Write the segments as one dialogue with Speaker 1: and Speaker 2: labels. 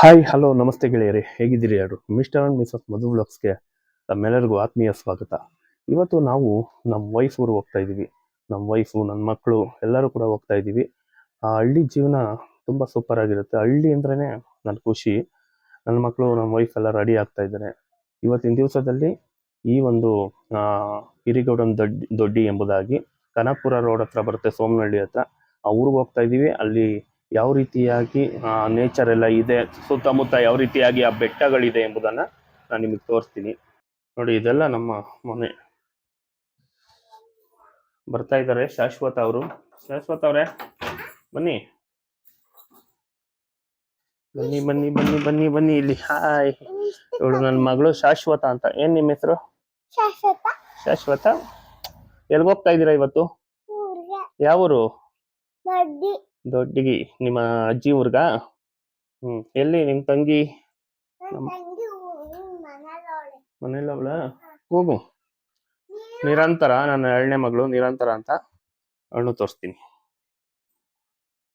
Speaker 1: Hi hello ನಮಸ್ತೆ ಗೆಳೆಯರೇ. ಹೇಗಿದ್ದೀರಿ ಯಾರು? ಮಿಸ್ಟರ್ ಅಂಡ್ ಮಿಸಸ್ ಮಧು ಬ್ಲಾಗ್ಸ್ಗೆ ತಮ್ಮೆಲ್ಲರಿಗೂ ಆತ್ಮೀಯ ಸ್ವಾಗತ. ಇವತ್ತು ನಾವು ನಮ್ಮ ವೈಫ್ ಊರು ಹೋಗ್ತಾ ಇದ್ದೀವಿ. ನಮ್ಮ ವೈಫು ನನ್ನ ಮಕ್ಕಳು ಎಲ್ಲರೂ ಕೂಡ ಹೋಗ್ತಾ ಇದ್ದೀವಿ. ಆ ಹಳ್ಳಿ ಜೀವನ ತುಂಬ ಸೂಪರ್ ಆಗಿರುತ್ತೆ. ಹಳ್ಳಿ ಅಂದ್ರೇ ನನ್ನ ಖುಷಿ. ನನ್ನ ಮಕ್ಕಳು ನಮ್ಮ ವೈಫ್ ಎಲ್ಲ ರೆಡಿ ಆಗ್ತಾ ಇದ್ದಾರೆ. ಇವತ್ತಿನ ದಿವಸದಲ್ಲಿ ಈ ಒಂದು ಹಿರಿಗೌಡನ್ ದೊಡ್ಡಿ ದೊಡ್ಡಿ ಎಂಬುದಾಗಿ ಕನಕಪುರ ರೋಡ್ ಹತ್ರ ಬರುತ್ತೆ ಸೋಮನಹಳ್ಳಿ ಹತ್ರ. ಆ ಊರಿಗೆ ಹೋಗ್ತಾ ಇದ್ದೀವಿ. ಅಲ್ಲಿ ಯಾವ ರೀತಿಯಾಗಿ ನೇಚರ್ ಎಲ್ಲ ಇದೆ ಸುತ್ತಮುತ್ತ ಯಾವ ರೀತಿಯಾಗಿ ಆ ಬೆಟ್ಟಗಳಿದೆ ಎಂಬುದನ್ನ ನಾನು ನಿಮಗೆ ತೋರಿಸ್ತೀನಿ. ನೋಡಿ ಇದೆಲ್ಲ ನಮ್ಮ ಮನೆ. ಬರ್ತಾ ಇದ್ದಾರೆ ಶಾಶ್ವತ ಅವರು. ಶಾಶ್ವತ ಅವರೇ ಬನ್ನಿ. ಬನ್ನಿ ಬನ್ನಿ ಬನ್ನಿ ಬನ್ನಿ ಬನ್ನಿ ಇಲ್ಲಿ. ಹಾಯ್ ಇವಳು ನನ್ನ ಮಗಳು ಶಾಶ್ವತ ಅಂತ. ಏನ್ ನಿಮ್ಮ ಹೆಸರು?
Speaker 2: ಶಾಶ್ವತ.
Speaker 1: ಎಲ್ಗೋಗ್ತಾ ಇದ್ದೀರಾ ಇವತ್ತು? ಯಾವ
Speaker 2: ಊರು
Speaker 1: ದೊಡ್ಡಿಗಿ ನಿಮ್ಮ ಅಜ್ಜಿ ಊರ್ಗ? ಹ್ಮ್ ಎಲ್ಲಿ ನಿಮ್ ತಂಗಿ? ನಮ್ಮ-. ಮನೇಲಿ ಅವಳ ಹೋಗು. ನಿರಂತರ ನನ್ನ ಎರಡನೇ ಮಗಳು ನಿರಂತರ ಅಂತ ಹಣ್ಣು ತೋರಿಸ್ತೀನಿ.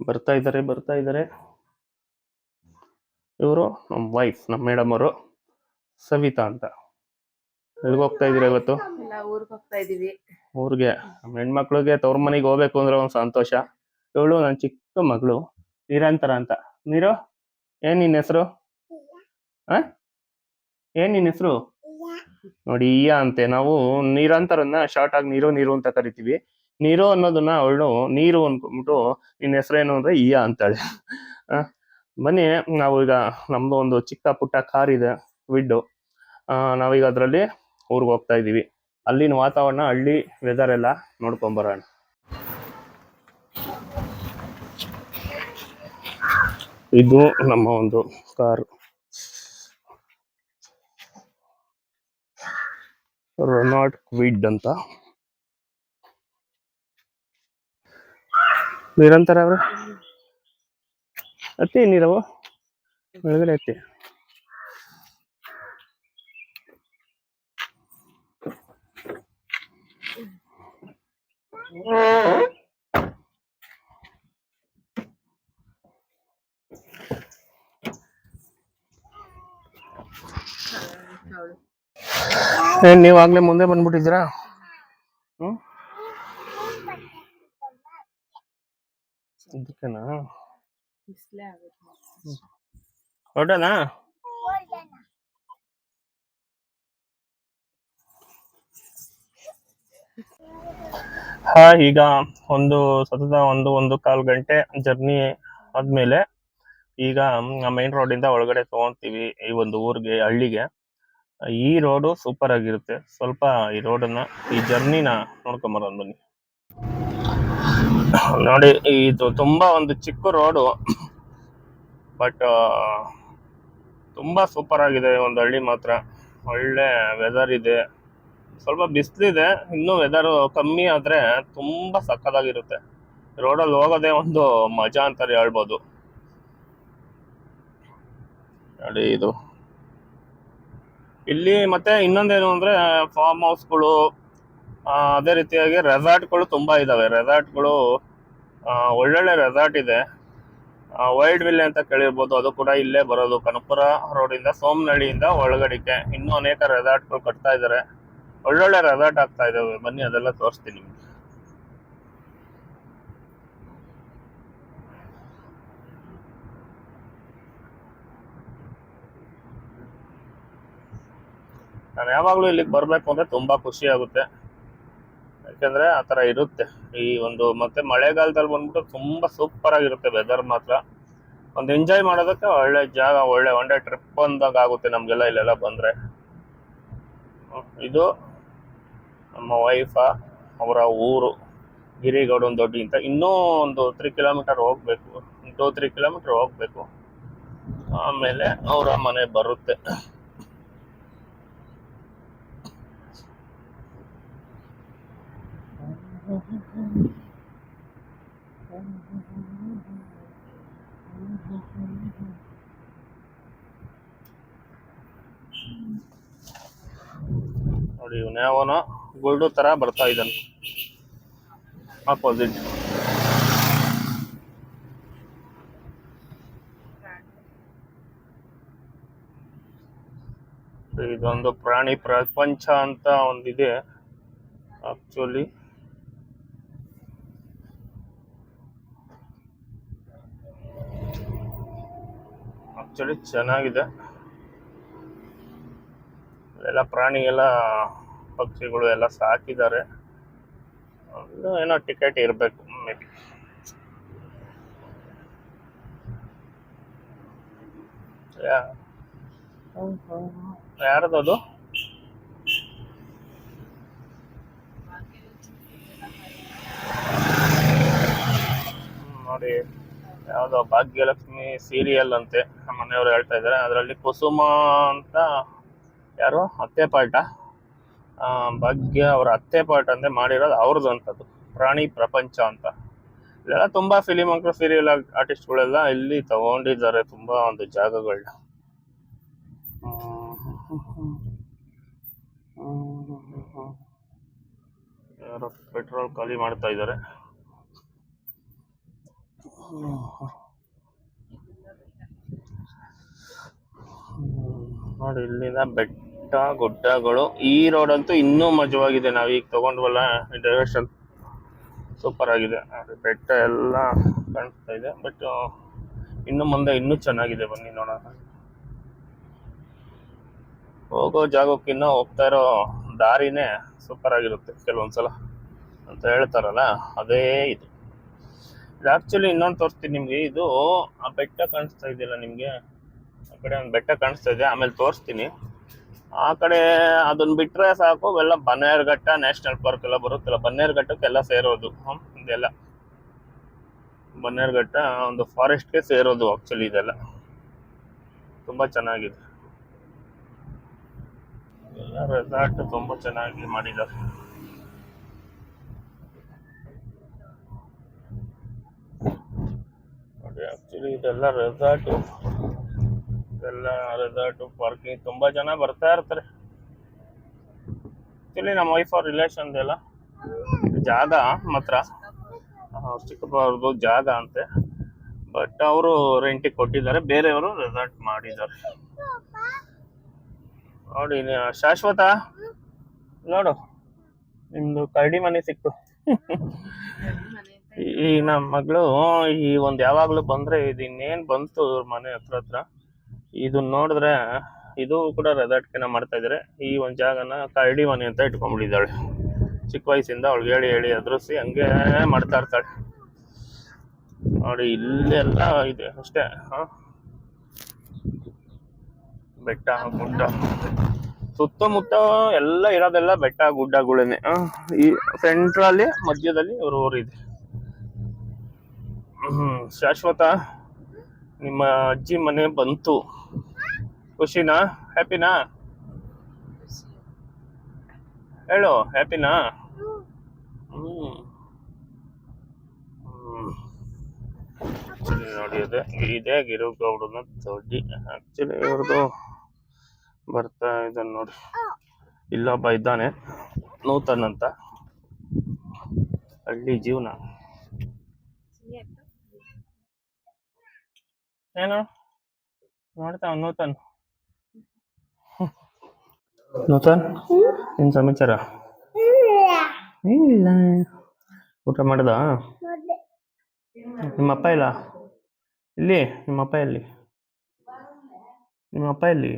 Speaker 1: ಬರ್ತಾ ಇದ್ದಾರೆ ಬರ್ತಾ ಇದ್ದಾರೆ ಇವರು ನಮ್ಮ ವೈಫ್ ನಮ್ಮ ಮೇಡಮ್ ಅವರು ಸವಿತಾ ಅಂತ. ಎಲ್ಲಿಗೆ ಹೋಗ್ತಾ ಇದೀರ ಇವತ್ತು?
Speaker 3: ಎಲ್ಲ ಊರ್ಗ್ ಹೋಗ್ತಾ ಇದೀವಿ.
Speaker 1: ಊರಿಗೆ. ನಮ್ಮ ಹೆಣ್ಮಕ್ಳಿಗೆ ತವ್ರ ಮನೆಗೆ ಹೋಗ್ಬೇಕು ಅಂದ್ರೆ ಒಂದು ಸಂತೋಷ. ಇವಳು ನನ್ನ ಚಿಕ್ಕ ಮಗಳು. ನಿರಂತರ ಅಂತ. ನೀರು? ಏನ್ ನಿನ್ನ ಹೆಸರು? ಆ ಏನ್ ನಿನ್ನ ಹೆಸರು? ನೋಡಿ, ಈಯ ಅಂತೆ. ನಾವು ನಿರಂತರನ್ನ ಶಾರ್ಟ್ ಆಗಿ ನೀರು ನೀರು ಅಂತ ಕರಿತೀವಿ. ನೀರು ಅನ್ನೋದನ್ನ ಅವಳು ನೀರು ಅನ್ಕೊಂಡ್ಬಿಟ್ಟು ನಿನ್ನ ಹೆಸರೇನು ಅಂದ್ರೆ ಈಯ ಅಂತಾಳೆ. ಬನ್ನಿ ನಾವು ಈಗ ನಮ್ದು ಒಂದು ಚಿಕ್ಕ ಪುಟ್ಟ ಕಾರ್ ಇದೆ ವಿಡ್ಡು ನಾವೀಗ ಅದರಲ್ಲಿ ಊರಿಗೆ ಹೋಗ್ತಾ ಇದೀವಿ. ಅಲ್ಲಿನ ವಾತಾವರಣ, ಹಳ್ಳಿ ವೆದರ್ ಎಲ್ಲ ನೋಡ್ಕೊಂಡ್ ಇದು ನಮ್ಮ ಒಂದು ಕಾರ್. ರೊನಾಲ್ಡ್ ಕ್ವಿಡ್ ಅಂತ. ನಿರಂತರ ಅವ್ರ? ಅತ್ತಿ ನೀರವು ಒಳಗಡೆ ಅತ್ತಿ
Speaker 3: ಅವಳು
Speaker 1: ಏನ್ ನೀವು ಆಗ್ಲೇ ಮುಂದೆ ಬಂದ್ಬಿಟ್ಟಿದ್ದೀರಾ? ಹ್ಮ್? ಇದಕ್ಕೆನಾ. ಹಾ ಈಗ ಒಂದು ಸತತ ಒಂದು ಒಂದು ಕಾಲ್ ಗಂಟೆ ಜರ್ನಿ ಆದ್ಮೇಲೆ ಈಗ ಮೈನ್ ರೋಡ್ ಇಂದ ಒಳಗಡೆ ತಗೊಂತೀವಿ ಈ ಒಂದು ಊರಿಗೆ ಹಳ್ಳಿಗೆ. ಈ ರೋಡು ಸೂಪರ್ ಆಗಿರುತ್ತೆ. ಸ್ವಲ್ಪ ಈ ರೋಡನ್ನ ಈ ಜರ್ನಿನ ನೋಡ್ಕೊಂಬರೋಣ ಬನ್ನಿ. ನೋಡಿ, ಇದು ತುಂಬಾ ಒಂದು ಚಿಕ್ಕ ರೋಡು ಬಟ್ ತುಂಬಾ ಸೂಪರ್ ಆಗಿದೆ. ಒಂದು ಹಳ್ಳಿ ಮಾತ್ರ. ಒಳ್ಳೆ ವೆದರ್ ಇದೆ. ಸ್ವಲ್ಪ ಬಿಸಿಲಿದೆ. ಇನ್ನೂ ವೆದರ್ ಕಮ್ಮಿ ಆದ್ರೆ ತುಂಬಾ ಸಕ್ಕದಾಗಿರುತ್ತೆ ರೋಡಲ್ಲಿ ಹೋಗೋದೇ ಒಂದು ಮಜಾ ಅಂತಾರೆ ಹೇಳ್ಬೋದು. ನೋಡಿ ಇದು. ಇಲ್ಲಿ ಮತ್ತೆ ಇನ್ನೊಂದೇನು ಅಂದ್ರೆ ಫಾರ್ಮ್ ಹೌಸ್ಗಳು ಅದೇ ರೀತಿಯಾಗಿ ರೆಸಾರ್ಟ್ಗಳು ತುಂಬಾ ಇದಾವೆ. ರೆಸಾರ್ಟ್ಗಳು ಒಳ್ಳೊಳ್ಳೆ ರೆಸಾರ್ಟ್ ಇದೆ. ವೈಲ್ಡ್ ವಿಲ್ ಅಂತ ಕೇಳಿರ್ಬೋದು. ಅದು ಕೂಡ ಇಲ್ಲೇ ಬರೋದು. ಕನಕಪುರ ರೋಡಿಂದ ಸೋಮನಹಳ್ಳಿಯಿಂದ ಒಳಗಡಿಕೆ ಇನ್ನೂ ಅನೇಕ ರೆಸಾರ್ಟ್ಗಳು ಕಟ್ತಾ ಇದ್ದಾರೆ ಒಳ್ಳೊಳ್ಳೆ ರೆಸಾರ್ಟ್ ಆಗ್ತಾ ಇದಾವೆ. ಬನ್ನಿ ಅದೆಲ್ಲ ತೋರಿಸ್ತೀನಿ ನಿಮ್ಗೆ. ನಾನು ಯಾವಾಗಲೂ ಇಲ್ಲಿಗೆ ಬರಬೇಕು ಅಂದರೆ ತುಂಬಾ ಖುಷಿ ಆಗುತ್ತೆ. ಯಾಕಂದ್ರೆ ಆ ಥರ ಇರುತ್ತೆ. ಈ ಒಂದು ಮತ್ತೆ ಮಳೆಗಾಲದಲ್ಲಿ ಬಂದ್ಬಿಟ್ಟು ತುಂಬಾ ಸೂಪರ್ ಆಗಿರುತ್ತೆ ವೆದರ್ ಮಾತ್ರ. ಒಂದು ಎಂಜಾಯ್ ಮಾಡೋದಕ್ಕೆ ಒಳ್ಳೆ ಜಾಗ, ಒಳ್ಳೆ ಒನ್ ಡೇ ಟ್ರಿಪ್ ಬಂದಾಗ ಆಗುತ್ತೆ ನಮಗೆಲ್ಲ ಇಲ್ಲೆಲ್ಲ ಬಂದ್ರೆ. ಇದು ನಮ್ಮ ವೈಫ ಅವರ ಊರು ಗಿರಿಗೌಡನ್ ದೊಡ್ಡ ಅಂತ ಇನ್ನೂ ಒಂದು ತ್ರೀ ಕಿಲೋಮೀಟರ್ ಹೋಗ್ಬೇಕು. ಟೂ ತ್ರೀ ಕಿಲೋಮೀಟರ್ ಹೋಗ್ಬೇಕು. ಆಮೇಲೆ ಅವರ ಮನೆ ಬರುತ್ತೆ. ನೋಡಿ ಇವನು ಯಾವನೋ ಗುಲ್ಡು ತರ ಬರ್ತಾ ಇದ್ದಾನೆ. ಆಪೋಸಿಟ್ ಇದೊಂದು ಪ್ರಾಣಿ ಪ್ರಪಂಚ ಅಂತ ಒಂದಿದೆ ಆಕ್ಚುಲಿ ಆಕ್ಚುಲಿ ಚೆನ್ನಾಗಿದೆ. ಎಲ್ಲ ಪ್ರಾಣಿ ಎಲ್ಲ ಪಕ್ಷಿಗಳು ಎಲ್ಲ ಸಾಕಿದ್ದಾರೆ. ಏನೋ ಟಿಕೆಟ್ ಇರಬೇಕು ಮೇ ಬಿ ಯಾರದದು ನೋಡಿ. ಯಾವುದೋ ಭಾಗ್ಯಲಕ್ಷ್ಮಿ ಸೀರಿಯಲ್ ಅಂತೆ ನಮ್ಮ ಮನೆಯವರು ಹೇಳ್ತಾ ಇದ್ದಾರೆ ಅದರಲ್ಲಿ ಕುಸುಮ ಅಂತ ಯಾರು? ಅತ್ತೆ ಪಾಠ. ಭಾಗ್ಯ ಅವರ ಅತ್ತೆ ಪಾಠ ಅಂತ ಮಾಡಿರೋದು ಅವ್ರದ್ದು ಪ್ರಾಣಿ ಪ್ರಪಂಚ ಅಂತ. ಇಲ್ಲೆಲ್ಲ ತುಂಬಾ ಫಿಲಿಮ್ ಅಂಕರು ಸೀರಿಯಲ್ ಆರ್ಟಿಸ್ಟ್ಗಳೆಲ್ಲ ಇಲ್ಲಿ ತಗೊಂಡಿದ್ದಾರೆ ತುಂಬಾ ಒಂದು ಜಾಗಗಳನ್ನ ಯಾರೋ ಪೆಟ್ರೋಲ್ ಖಾಲಿ ಮಾಡ್ತಾ ಇದ್ದಾರೆ. ನೋಡಿ, ಇಲ್ಲಿನ ಬೆಟ್ಟ, ಗುಡ್ಡಗಳು, ಈ ರೋಡ್ ಅಂತೂ ಇನ್ನೂ ಮಜವಾಗಿದೆ. ನಾವು ಈಗ ತಗೊಂಡ್ವಲ್ಲ ಡೈರೆಕ್ಷನ್ ಸೂಪರ್ ಆಗಿದೆ. ಬೆಟ್ಟ ಎಲ್ಲ ಕಾಣಿಸ್ತಾ ಇದೆ. ಬಟ್ ಇನ್ನು ಮುಂದೆ ಇನ್ನೂ ಚೆನ್ನಾಗಿದೆ. ಬನ್ನಿ ನೋಡೋಣ. ಹೋಗೋ ಜಾಗಕ್ಕಿನ್ನ ಹೋಗ್ತಾ ಇರೋ ದಾರಿನೇ ಸೂಪರ್ ಆಗಿರುತ್ತೆ. ಕೆಲವೊಂದ್ಸಲ ಅಂತ ಹೇಳ್ತಾರಲ್ಲ, ಅದೇ ಇದು. ಆಕ್ಚುಲಿ ಇನ್ನೊಂದು ತೋರಿಸ್ತೀನಿ ನಿಮಗೆ. ಇದು ಆ ಬೆಟ್ಟ ಕಾಣಿಸ್ತಾ ಇದೆಯಲ್ಲ ನಿಮಗೆ? ಆ ಕಡೆ ಒಂದು ಬೆಟ್ಟ ಕಾಣಿಸ್ತಾ ಇದೆ, ಆಮೇಲೆ ತೋರಿಸ್ತೀನಿ. ಆ ಕಡೆ ಅದನ್ನ ಬಿಟ್ರೆ ಸಾಕು ಎಲ್ಲ ಬನ್ನೇರುಘಟ್ಟ ನ್ಯಾಷನಲ್ ಪಾರ್ಕ್ ಎಲ್ಲ ಬರುತ್ತಲ್ಲ ಬನ್ನೇರುಘಟ್ಟಕ್ಕೆಲ್ಲ ಸೇರೋದು. ಇದೆಲ್ಲ. ಬನ್ನೇರುಘಟ್ಟ ಒಂದು ಫಾರೆಸ್ಟ್ಗೆ ಸೇರೋದು ಆಕ್ಚುಲಿ ಇದೆಲ್ಲ. ತುಂಬಾ ಚೆನ್ನಾಗಿದೆ. ಎಲ್ಲ ರೆಸಾರ್ಟ್ ತುಂಬಾ ಚೆನ್ನಾಗಿ ಮಾಡಿದ್ದಾರೆ ನೋಡಿ ಇದೆಲ್ಲ ರೆಸಾರ್ಟ್ ಎಲ್ಲ ರೆಸಾರ್ಟು ಪಾರ್ಕಿಂಗ್ ತುಂಬಾ ಜನ ಬರ್ತಾ ಇರ್ತಾರೆ. ಆ್ಯಕ್ಚುಲಿ ನಮ್ಮ ವೈಫ್ ಅವ್ರ ರಿಲೇಷನ್ ಎಲ್ಲ ಜಾಗ ಮಾತ್ರ. ಅವ್ರ ಚಿಕ್ಕಪ್ಪ ಅವ್ರದ್ದು ಜಾಗ ಅಂತೆ. ಬಟ್ ಅವರು ರೆಂಟಿಗೆ ಕೊಟ್ಟಿದ್ದಾರೆ. ಬೇರೆಯವರು ರೆಸಾರ್ಟ್ ಮಾಡಿದ್ದಾರೆ. ನೋಡಿ ಶಾಶ್ವತ? ನೋಡು. ನಿಮ್ದು ಕರಡಿ ಮನೆ ಸಿಕ್ತು. ಈ ನಮ್ಮ ಮಗಳು, ಈ ಒಂದು ಯಾವಾಗ್ಲೂ ಬಂದ್ರೆ ಇದು ಇನ್ನೇನ್ ಬಂತು ಇವ್ರ ಮನೆ ಹತ್ರ ಹತ್ರ ಇದನ್ನ ನೋಡಿದ್ರೆ ಇದು ಕೂಡ ರೆಸಾರ್ಟ್ಗೆನ ಮಾಡ್ತಾ ಇದಾರೆ. ಈ ಒಂದು ಜಾಗನ ಕರಡಿ ಮನೆ ಅಂತ ಇಟ್ಕೊಂಡ್ಬಿಟ್ಟಿದ್ದಾಳೆ. ಚಿಕ್ಕ ವಯಸ್ಸಿಂದ ಅವಳಿಗೆ ಹೇಳಿ ಹೇಳಿ ಎದ್ರಿಸಿ ಹಂಗೆ ಮಾಡ್ತಾ ಇರ್ತಾಳೆ. ನೋಡಿ, ಇಲ್ಲೆಲ್ಲ ಇದೆ ಅಷ್ಟೇ, ಹಾ. ಬೆಟ್ಟ, ಗುಡ್ಡ. ಸುತ್ತಮುತ್ತ ಎಲ್ಲ ಇರೋದೆಲ್ಲ ಬೆಟ್ಟ, ಗುಡ್ಡಗಳೇನೆ ಈ ಸೆಂಟ್ರಲ್ಲಿ ಮಧ್ಯದಲ್ಲಿ ಇವ್ರ ಊರಿದೆ. ಶಾಶ್ವತ. ನಿಮ್ಮ ಅಜ್ಜಿ ಮನೆ ಬಂತು. ಖುಷಿನಾ? ಹ್ಯಾಪಿನಾ ಹೇಳು ಹ್ಯಾಪಿನಾ ಹ್ಮ್. ನೋಡಿ ಅದೇ ಇದೇ ಗಿರುಗೌಡನ ದೊಡ್ಡಿ. ಆಕ್ಚುಲಿ ಇವ್ರದ್ದು ಬರ್ತಾ ಇದ್ದಾನೆ ನೋಡಿ. ಇಲ್ಲೊಬ್ಬ ಇದ್ದಾನೆ, ನೂತನ್ ಅಂತ. ಹಳ್ಳಿ ಜೀವನ. ಏನು? ನೋಡ್ತಾ ನೂತನ್. ನೂತನ್? ಏನ್ ಸಮಾಚಾರ? ಇಲ್ಲ ಊಟ ಮಾಡ್ದ?
Speaker 2: ನಿಮ್ಮಪ್ಪ
Speaker 1: ನಿಮ್ಮ ಅಪ್ಪ ಇಲ್ಲ? ಇಲ್ಲಿ ನಿಮ್ಮ ಅಪ್ಪ ಎಲ್ಲಿ? ನಿಮ್ಮ ಅಪ್ಪ ಎಲ್ಲಿ?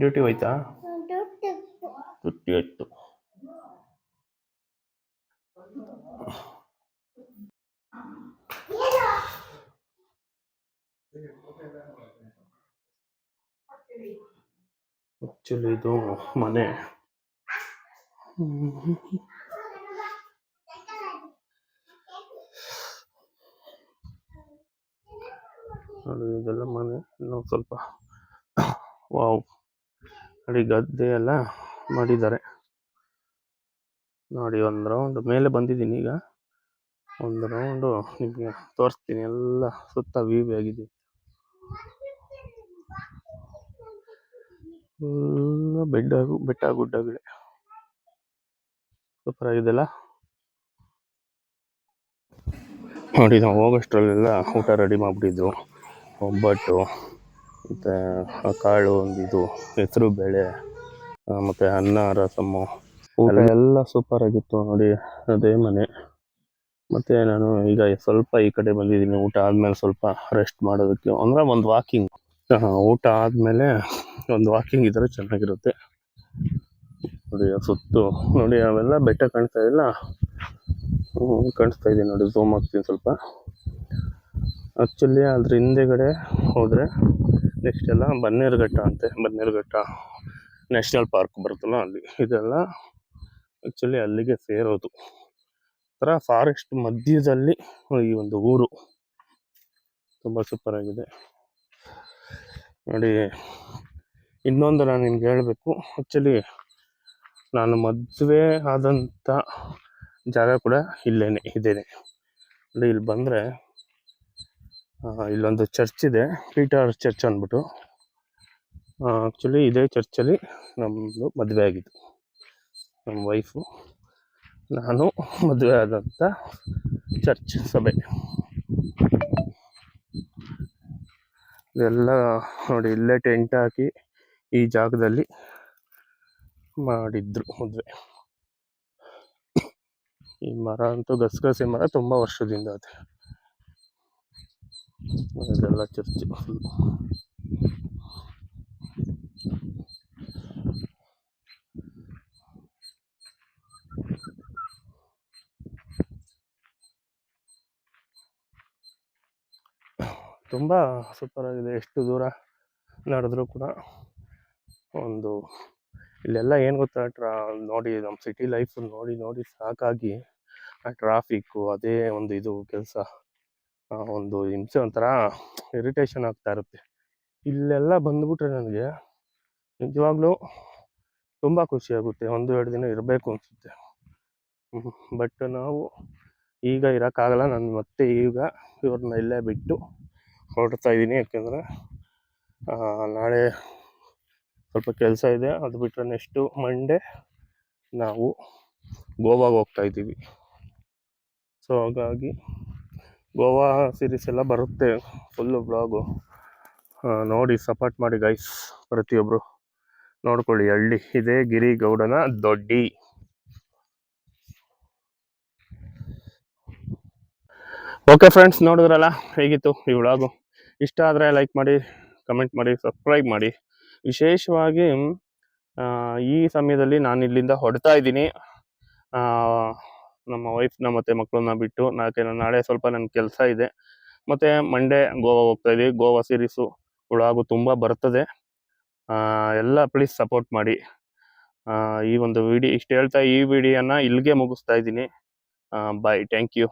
Speaker 1: ಡ್ಯೂಟಿ ಹೋಯ್ತಾ?
Speaker 2: ಡ್ಯೂಟಿ
Speaker 1: ತುಟ್ಟಿ ಆಯ್ತು ಆಕ್ಚುಲಿ ಇದು ಮನೆ. ನೋಡಿ ಇದೆಲ್ಲ ಮನೆ. ಇನ್ನೊಂದು ಸ್ವಲ್ಪ ವಾವ್. ನೋಡಿ ಗದ್ದೆ ಎಲ್ಲ ಮಾಡಿದ್ದಾರೆ. ನೋಡಿ, ಒಂದು ರೌಂಡ್ ಮೇಲೆ ಬಂದಿದ್ದೀನಿ ಈಗ. ಒಂದು ರೌಂಡು ನಿಮಗೆ ತೋರಿಸ್ತೀನಿ. ಎಲ್ಲ ಸುತ್ತ ವ್ಯೂ ಆಗಿದೆ. ಎಲ್ಲ ಬೆಟ್ಟ ಬೆಟ್ಟ ಗುಡ್ಡಗಳೇ ಸೂಪರ್ ಆಗಿದೆಲ್ಲ ನೋಡಿ ನಾವು ಹೋಗೋಷ್ಟರಲ್ಲೆಲ್ಲ ಊಟ ರೆಡಿ ಮಾಡಿಬಿಟ್ಟಿದ್ರು ಒಬ್ಬಟ್ಟು ಮತ್ತು ಕಾಳು ಒಂದು ಇದು ಹೆಸರು ಬೇಳೆ ಮತ್ತು ಅನ್ನ ರಸಮ್ಮು ಊಟ ಎಲ್ಲ ಸೂಪರ್ ಆಗಿತ್ತು ನೋಡಿ ಅದೇ ಮನೆ. ಮತ್ತು ನಾನು ಈಗ ಸ್ವಲ್ಪ ಈ ಕಡೆ ಬಂದಿದ್ದೀನಿ ಊಟ ಆದಮೇಲೆ ಸ್ವಲ್ಪ ರೆಸ್ಟ್ ಮಾಡೋದಕ್ಕೆ. ಅಂದರೆ ಒಂದು ವಾಕಿಂಗ್ ಊಟ ಆದಮೇಲೆ ಒಂದು ವಾಕಿಂಗ್ ಇದ್ದರೆ ಚೆನ್ನಾಗಿರುತ್ತೆ. ನೋಡಿ ಸುತ್ತು. ನೋಡಿ ಅವೆಲ್ಲ ಬೆಟ್ಟ ಕಾಣ್ತಾ ಹ್ಮ್, ಕಾಣಿಸ್ತಾ ಇದೆ ನೋಡಿ ಝೂಮ್ ಆಗ್ತೀನಿ ಸ್ವಲ್ಪ. ಆ್ಯಕ್ಚುಲಿ ಅದ್ರ ಹಿಂದೆಗಡೆ ಹೋದರೆ ನೆಕ್ಸ್ಟ್ ಎಲ್ಲ ಬನ್ನೇರುಘಟ್ಟ ಅಂತೆ. ಬನ್ನೇರುಘಟ್ಟ ನ್ಯಾಷನಲ್ ಪಾರ್ಕ್ ಬರುತ್ತಲ್ಲ ಅಲ್ಲಿ. ಇದೆಲ್ಲ ಆ್ಯಕ್ಚುಲಿ ಅಲ್ಲಿಗೆ ಸೇರೋದು. ಥರ ಫಾರೆಸ್ಟ್ ಮಧ್ಯದಲ್ಲಿ ಈ ಒಂದು ಊರು. ತುಂಬ ಸೂಪರ್ ಆಗಿದೆ. ನೋಡಿ, ಇನ್ನೊಂದು ನಾನು ನಿಮ್ಗೆ ಹೇಳಬೇಕು. ಆ್ಯಕ್ಚುಲಿ ನಾನು ಮದುವೆ ಆದಂಥ ಜಾಗ ಕೂಡ ಇಲ್ಲೇನೆ ಇದ್ದೇನೆ ನೋಡಿ ಇಲ್ಲಿ ಬಂದರೆ ಇಲ್ಲೊಂದು ಚರ್ಚ್ ಇದೆ ಪೀಟರ್ ಚರ್ಚ್ ಅಂದ್ಬಿಟ್ಟು. ಆ್ಯಕ್ಚುಲಿ ಇದೇ ಚರ್ಚಲ್ಲಿ ನಮ್ಮದು ಮದುವೆ ಆಗಿದ್ದು. ನಮ್ಮ ವೈಫು ನಾನು ಮದುವೆ ಆದಂಥ ಚರ್ಚ್ ಸಭೆ. ಇದೆಲ್ಲ ನೋಡಿ, ಇಲ್ಲೇ ಟೆಂಟ್ ಹಾಕಿ ಈ ಜಾಗದಲ್ಲಿ ಮಾಡಿದ್ರು ಮದುವೆ ಈ ಮರ ಅಂತೂ ಗಸಗಸೆ ಮರ, ತುಂಬ ವರ್ಷದಿಂದ ಇದೆ ಇದೆಲ್ಲ ಚರ್ಚ್. ತುಂಬ ಸೂಪರ್ ಆಗಿದೆ ಎಷ್ಟು ದೂರ ನಡೆದ್ರೂ ಕೂಡ ಒಂದು ಇಲ್ಲೆಲ್ಲ ಏನು ಗೊತ್ತಾ, ಟ್ರಾ, ನೋಡಿ ನಮ್ಮ ಸಿಟಿ ಲೈಫ್ ನೋಡಿ ನೋಡಿ ಸಾಕಾಗಿ ಆ ಟ್ರಾಫಿಕ್ಕು ಅದೇ ಒಂದು ಇದು ಕೆಲಸ. ಒಂದು ಹಿಂಸೆ ಒಂಥರ ಇರಿಟೇಷನ್ ಆಗ್ತಾ ಇರುತ್ತೆ. ಇಲ್ಲೆಲ್ಲ ಬಂದ್ಬಿಟ್ರೆ ನನಗೆ ನಿಜವಾಗ್ಲೂ ತುಂಬ ಖುಷಿಯಾಗುತ್ತೆ ಒಂದು, ಎರಡು ದಿನ ಇರಬೇಕು ಅನಿಸುತ್ತೆ. ಬಟ್ ನಾವು ಈಗ ಇರೋಕ್ಕಾಗಲ್ಲ. ನಾನು ಮತ್ತೆ ಈಗ ಇವ್ರನ್ನ ಇಲ್ಲೇ ಬಿಟ್ಟು ಹೊರಡ್ತಾ ಇದ್ದೀನಿ, ಯಾಕೆಂದರೆ ನಾಳೆ ಸ್ವಲ್ಪ ಕೆಲಸ ಇದೆ. ಅದು ಬಿಟ್ಟರೆ ನೆಕ್ಸ್ಟು ಮಂಡೇ ನಾವು ಗೋವಾಗೆ ಹೋಗ್ತಾ ಇದ್ದೀವಿ. ಸೊ ಹಾಗಾಗಿ ಗೋವಾ ಸೀರೀಸ್ ಎಲ್ಲ ಬರುತ್ತೆ ಫುಲ್ಲು ಬ್ಲಾಗು ನೋಡಿ ಸಪೋರ್ಟ್ ಮಾಡಿ ಗೈಸ್ ಪ್ರತಿಯೊಬ್ಬರು ನೋಡ್ಕೊಳ್ಳಿ, ಹಳ್ಳಿ. ಇದೇ ಗಿರಿಗೌಡನ ದೊಡ್ಡಿ. ಓಕೆ ಫ್ರೆಂಡ್ಸ್ ನೋಡಿದ್ರಲ್ಲ? ಹೇಗಿತ್ತು ಈ ವ್ಲಾಗು ಇಷ್ಟ ಆದರೆ ಲೈಕ್ ಮಾಡಿ ಕಮೆಂಟ್ ಮಾಡಿ ಸಬ್ಸ್ಕ್ರೈಬ್ ಮಾಡಿ. ವಿಶೇಷವಾಗಿ ಈ ಸಮಯದಲ್ಲಿ ನಾನು ಇಲ್ಲಿಂದ ಹೊಡ್ತಾ ಇದ್ದೀನಿ. ನಮ್ಮ ವೈಫ್ನ ಮತ್ತು ಮಕ್ಕಳನ್ನ ಬಿಟ್ಟು ನಾಕೆ ನಾಳೆ ಸ್ವಲ್ಪ ನನ್ನ ಕೆಲಸ ಇದೆ. ಮತ್ತು ಮಂಡೇ ಗೋವಾ ಹೋಗ್ತಾ ಇದ್ದೀವಿ ಗೋವಾ ಸೀರೀಸು ವ್ಲಾಗು ತುಂಬ ಬರ್ತದೆ. ಎಲ್ಲ ಪ್ಲೀಸ್ ಸಪೋರ್ಟ್ ಮಾಡಿ. ಈ ಒಂದು ವಿಡಿಯೋ ಇಷ್ಟು ಹೇಳ್ತಾ ಈ ವಿಡಿಯೋನ ಇಲ್ಲಿಗೆ ಮುಗಿಸ್ತಾ ಇದ್ದೀನಿ. Bye thank you